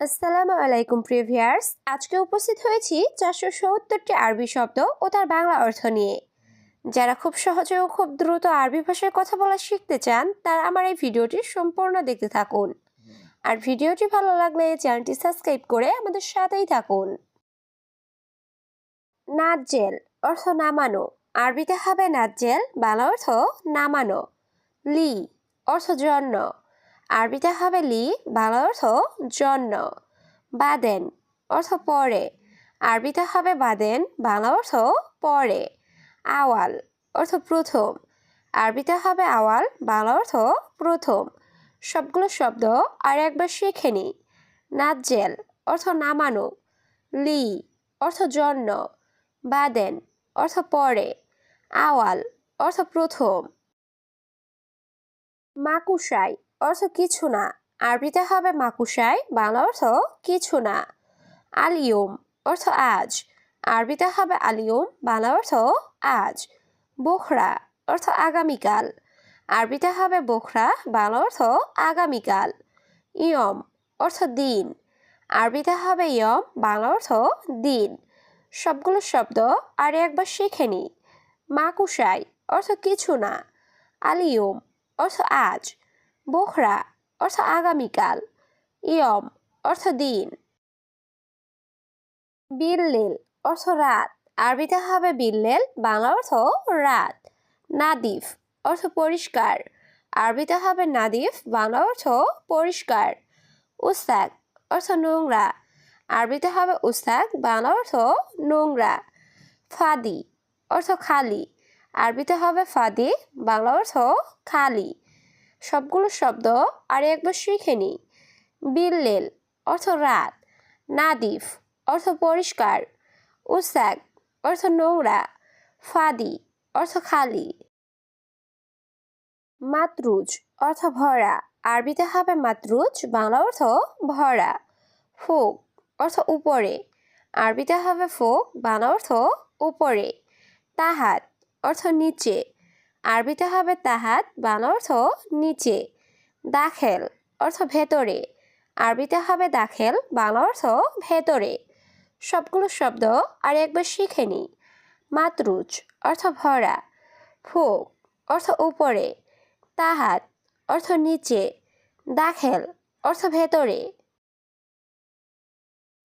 আসসালামু আলাইকুম প্রিভিয়ার্স। আজকে উপস্থিত হয়েছি চারশো সত্তরটি আরবি শব্দ ও তার বাংলা অর্থ নিয়ে। যারা খুব সহজে ও খুব দ্রুত আরবি ভাষায় কথা বলা শিখতে চান, তারা আমার এই ভিডিওটি সম্পূর্ণ দেখতে থাকুন। আর ভিডিওটি ভালো লাগলে চ্যানেলটি সাবস্ক্রাইব করে আমাদের সাথেই থাকুন। নাজেল অর্থ নামানো। আরবিতে হবে নাজেল বাংলা অর্থ নামানো। লি অর্থ জন্য। আরবিতে হবে লি বাংলা অর্থ জন্য। বাদেন, অর্থ পরে। আরবিতে হবে বাদেন বাংলা অর্থ পরে। আওয়াল, অর্থ প্রথম। আরবিতে হবে আওয়াল বাংলা অর্থ প্রথম। সবগুলো শব্দ আর একবার শিখে নি। নাজেল অর্থ নামানো। লি, অর্থ জন্য। বাদেন, অর্থ পরে। আওয়াল, অর্থ প্রথম। মাকুসাই অর্থ কিছু না। আরবিতে হবে মাকুসাই বাংলা অর্থ কিছু না। আলিয়ম অর্থ আজ। আরবিতে হবে আলিয়ম, বাংলা অর্থ আজ। বোখরা অর্থ আগামীকাল। আরবিতে হবে বোখরা, বাংলা অর্থ আগামীকাল। ইয়ম অর্থ দিন। আরবিতে হবে ইয়ম, বাংলা অর্থ দিন। সবগুলো শব্দ আর একবার শিখে নি। মাকুসাই অর্থ কিছু না। আলিয়ম অর্থ আজ। বোখরা, অর্থ আগামীকাল। ইয়ম, অর্থ দিন। বিল্লেল, অর্থ রাত। আরবিতে হবে বিল্লেল, বাংলা অর্থ রাত। নাদিফ, অর্থ পরিষ্কার। আরবিতে হবে নাদিফ, বাংলা অর্থ পরিষ্কার। উস্তাক, অর্থ নোংরা। আরবিতে হবে উস্তাক, বাংলা অর্থ নোংরা। ফাদি, অর্থ খালি। আরবিতে হবে ফাদি, বাংলা অর্থ খালি। সবগুলো শব্দ আর একবার শিখে নি বিল্লেল, অর্থ রাত। নাদিফ, অর্থ পরিষ্কার। উসাক, অর্থ নোংরা। ফাদি, অর্থ খালি। মাতরুজ, অর্থ ভরা। আরবিতে হবে মাতরুজ, বাংলা অর্থ ভরা। ফোক, অর্থ উপরে। আরবিতে হবে ফোক, বাংলা অর্থ উপরে। তাহাত, অর্থ নিচে। আরবিতে হবে তাহাত বাংলা অর্থ নিচে, দাখেল অর্থ ভেতরে। আরবিতে হবে দাখেল বাংলা অর্থ ভেতরে। সবগুলো শব্দ আর একবার শিখে নি। মাতরুজ অর্থ ভরা। ফুক অর্থ উপরে। তাহাত অর্থ নিচে। দাখেল অর্থ ভেতরে।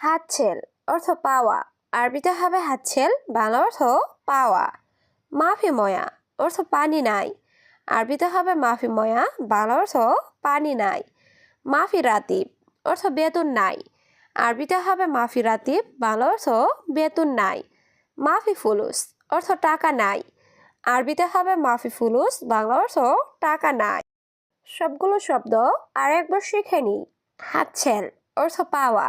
হাতছেল অর্থ পাওয়া। আরবিতে হবে হাতছেল বাংলা অর্থ পাওয়া। মাফি ময়া অর্থ পানি নাই। আরবিতে হবে মাফি ময়া, বাংলা অর্থ পানি নাই। মাফি রাতিব, অর্থ বেতন নাই। আরবিতে হবে মাফি রাতিব, বাংলা অর্থ বেতন নাই। মাফি ফুলুস, অর্থ টাকা নাই। আরবিতে হবে মাফি ফুলুস, বাংলা অর্থ টাকা নাই। সবগুলো শব্দ আর একবার শিখে নি। হাতছেল, অর্থ পাওয়া।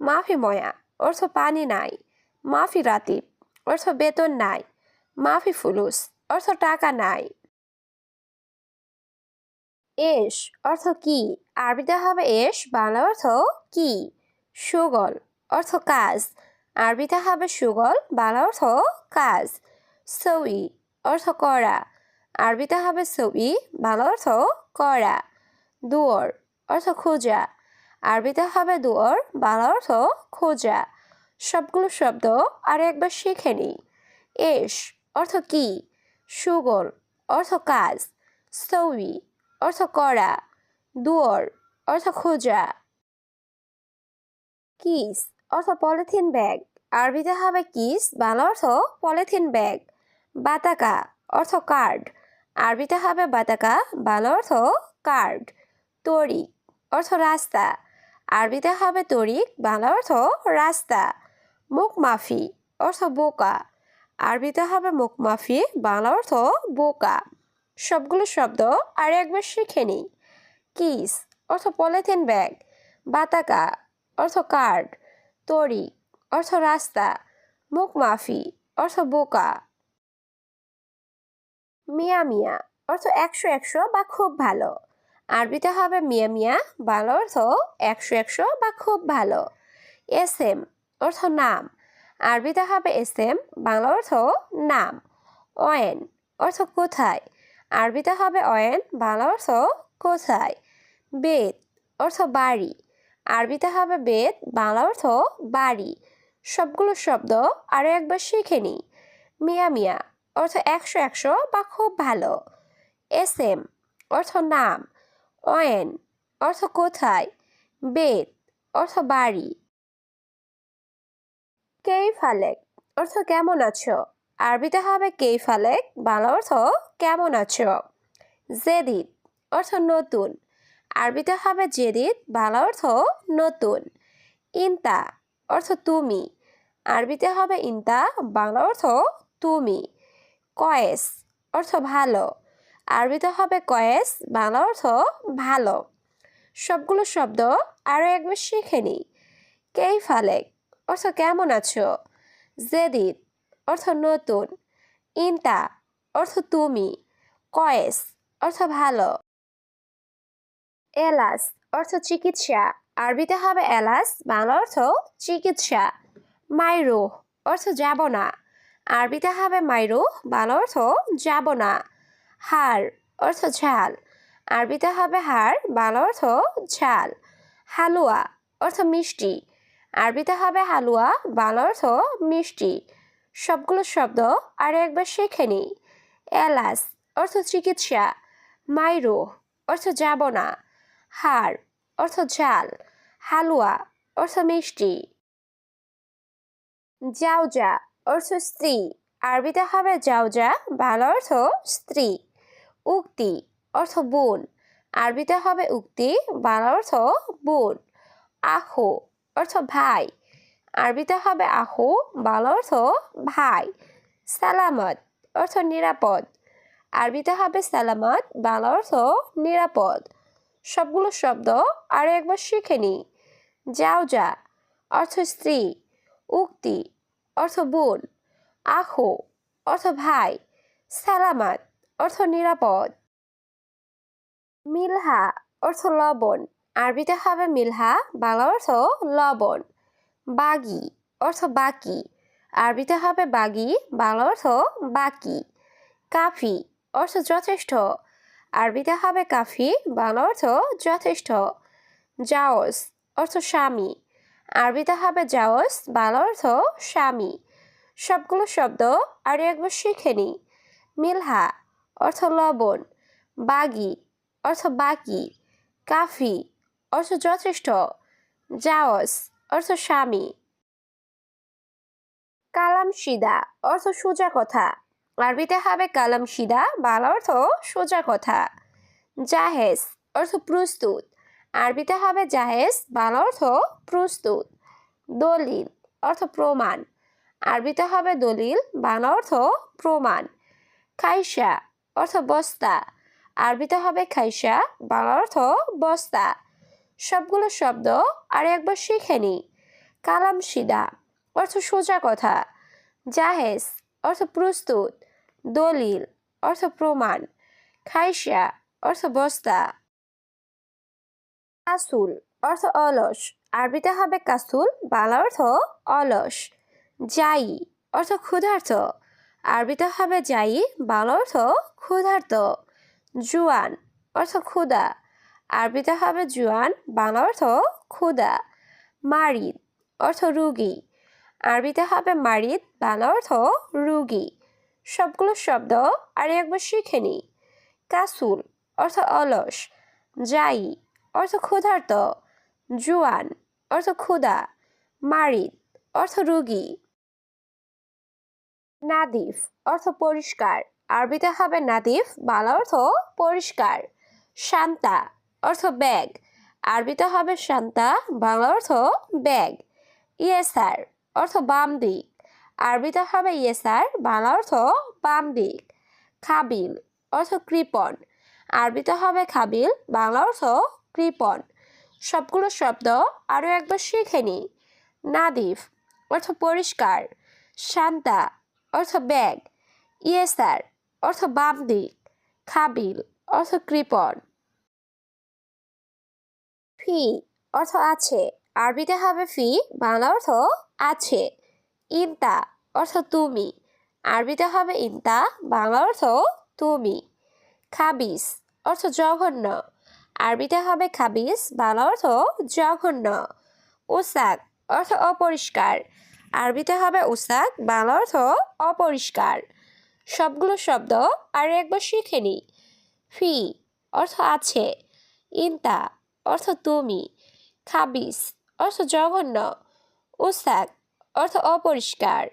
মাফি ময়া, অর্থ পানি নাই। মাফি রাতিব, অর্থ বেতন নাই। মাফি ফুলুস অর্থ টাকা নাই। এস অর্থ কি? আরবিতে হবে এস, বাংলা অর্থ কি? সুগল অর্থ কাজ। আরবিতে হবে সুগল, বাংলা অর্থ কাজ। সই অর্থ করা। আরবিতে হবে সই, বাংলা অর্থ করা। দুয়ার অর্থ খোঁজা। আরবিতে হবে দুয়ার, বাংলা অর্থ খোঁজা। সবগুলো শব্দ আর একবার শিখে নিই। এস অর্থ কি? সুগল, অর্থ কাজ। সৌই অর্থ করা। দুয়ার, অর্থ খোঁজা। কিস, অর্থ পলিথিন ব্যাগ। আরবিতে হবে কিস, বাংলা অর্থ পলিথিন ব্যাগ। বাতাকা, অর্থ কার্ড। আরবিতে হবে বাতাকা, বাংলা অর্থ কার্ড। তরিক, অর্থ রাস্তা। আরবিতে হবে তরিক, বাংলা অর্থ রাস্তা। মুখ মাফি অর্থ বোকা। আরবিতে হবে মুখ মাফি বাংলা অর্থ বোকা। সবগুলো শব্দ আর একবার শিখে নিই। কিস, অর্থ পলিথিন ব্যাগ। বাতাকা, অর্থ কার্ড। তরি, অর্থ রাস্তা। মুখ মাফি, অর্থ বোকা। মিয়া মিয়া, অর্থ একশো একশো বা খুব ভালো। আরবিতে হবে মিয়া মিয়া, বাংলা অর্থ একশো একশো বা খুব ভালো। এস এম, অর্থ নাম। আরবিতে হবে এস এম বাংলা অর্থ নাম। অয়েন অর্থ কোথায়? আরবিতে হবে অয়েন, বাংলা অর্থ কোথায়? বেদ অর্থ বাড়ি। আরবিতে হবে বেদ, বাংলা অর্থ বাড়ি। সবগুলো শব্দ আরও একবার শিখে নিই মিয়া মিয়া অর্থ একশো একশো বা খুব ভালো। এস এম অর্থ নাম। অয়েন অর্থ কোথায়? বেদ অর্থ বাড়ি। কেই ফালেক? অর্থ কেমন আছো? আরবিতে হবে কেই ফালেক? বাংলা অর্থ কেমন আছো? জেদিদ, অর্থ নতুন। আরবিতে হবে জেদিদ, বাংলা অর্থ নতুন। ইনতা, অর্থ তুমি। আরবিতে হবে ইনতা, বাংলা অর্থ তুমি। কয়েস, অর্থ ভালো। আরবিতে হবে কয়েস, বাংলা অর্থ ভালো। সবগুলো শব্দ আরও একবার শিখে নিই। কেই ফালেক? অর্থ কেমন আছো? জেদিদ অর্থ নতুন। ইনতা, অর্থ তুমি। কয়েস, অর্থ ভালো। এলাস, অর্থ চিকিৎসা। আরবিতে হবে এলাস, বাংলা অর্থ চিকিৎসা। মাইরু অর্থ যাব না আরবিতে হবে মাইরু বাংলা অর্থ যাব না হার, অর্থ ঝাল। আরবিতে হবে হার, বাংলা অর্থ ঝাল। হালুয়া, অর্থ মিষ্টি। আরবিতে হবে হালুয়া বাংলা অর্থ মিষ্টি। সবগুলো শব্দ আর একবার শেখে নিই। এলাস অর্থ চিকিৎসা। মাইরো, অর্থ যাব না হার অর্থ ঝাল। হালুয়া, অর্থ মিষ্টি। জাউজা, অর্থ স্ত্রী। আরবিতে হবে জাউজা বাংলা অর্থ স্ত্রী। উক্তি, অর্থ বোন। আরবিতে হবে উক্তি বাংলা অর্থ বোন। আহু অর্থ ভাই। আরবিতে হবে আহু, বাল অর্থ ভাই। সালামত, অর্থ নিরাপদ। আরবিতে হবে সালামত, বাল অর্থ নিরাপদ। সবগুলো শব্দ আরও একবার শিখে নি। যাও যা, অর্থ স্ত্রী। উক্তি, অর্থ বোন। আহো, অর্থ ভাই। সালামাত, অর্থ নিরাপদ। মিলহা, অর্থ লবণ। আরবিতে হবে মিলহা, বাংলা অর্থ লবণ। বাগি, অর্থ বাকি। আরবিতে হবে বাগি, বাংলা অর্থ বাকি। কাফি, অর্থ যথেষ্ট। আরবিতে হবে কাফি, বাংলা অর্থ যথেষ্ট। জাওস, অর্থ স্বামী। আরবিতে হবে জাওস, বাংলা অর্থ স্বামী। সবগুলো শব্দ আর একবার শিখে নিই। মিলহা, অর্থ লবণ। বাগি, অর্থ বাকি। কাফি অর্থ যথেষ্ট। জাওস, অর্থ স্বামী। কালাম সিদা অর্থ সোজা কথা। আরবিতে হবে কালাম সিদা বাংলা অর্থ সোজা কথা। জাহেজ অর্থ প্রস্তুত। আরবিতে হবে জাহেজ বাংলা অর্থ প্রস্তুত। দলিল, অর্থ প্রমাণ। আরবিতে হবে দলিল, বাংলা অর্থ প্রমাণ। খাইসা অর্থ বস্তা। আরবিতে হবে খাইসা বাংলা অর্থ বস্তা। সবগুলো শব্দ আর একবার শিখে নি। কালাম সিদা অর্থ সোজা কথা। জাহেজ, অর্থ প্রস্তুত। দলিল, অর্থ প্রমাণ। খাইশা, অর্থ বস্তা। কাসুল, অর্থ অলস। আরবিতে হবে কাসুল, বাংলা অর্থ অলস। যাই অর্থ ক্ষুধার্ত। আরবিতে হবে যাই বাংলা অর্থ ক্ষুধার্ত। জুয়ান, অর্থ ক্ষুধা। আরবিতে হবে জুয়ান, বাংলা অর্থ ক্ষুধা মারিদ অর্থ রুগী। আরবিতে হবে মারিদ, বাংলা অর্থ রুগী। সবগুলো শব্দ আর একবার শিখে নিই কাসুল অর্থ অলস, যাই অর্থ ক্ষুধার্ত, জুয়ান অর্থ ক্ষুদা, মারিদ অর্থ রুগী। নাদিফ অর্থ পরিষ্কার, আরবিতে হবে নাদিফ, বাংলা অর্থ পরিষ্কার, শান্তা অর্থ ব্যাগ। আরবিতে হবে শান্তা বাংলা অর্থ ব্যাগ। ইয়েসার অর্থ বাম দিক। আরবিতে হবে ইয়েসার বাংলা অর্থ বাম দিক। খাবিল, অর্থ কৃপণ। আরবিতে হবে খাবিল, বাংলা অর্থ কৃপণ। সবগুলো শব্দ আরও একবার শিখে নিই। নাদিফ, অর্থ পরিষ্কার। শান্তা অর্থ ব্যাগ। ইয়েসার অর্থ বাম দিক। খাবিল, অর্থ কৃপণ। ফি অর্থ আছে। আরবিতে হবে ফি, বাংলা অর্থ আছে। ইনতা অর্থ তুমি। আরবিতে হবে ইনতা, বাংলা অর্থ তুমি। খাবিস অর্থ জঘন্য। আরবিতে হবে খাবিস, বাংলা অর্থ জঘন্য। উসাক অর্থ অপরিষ্কার। আরবিতে হবে উসাক বাংলা অর্থ অপরিষ্কার। সবগুলো শব্দ আর একবার শিখে নি। ফি অর্থ আছে। ইন্তা অর্থ তুমি খাবিস অর্থ জঘন্য ওসাক অর্থ অপরিষ্কার।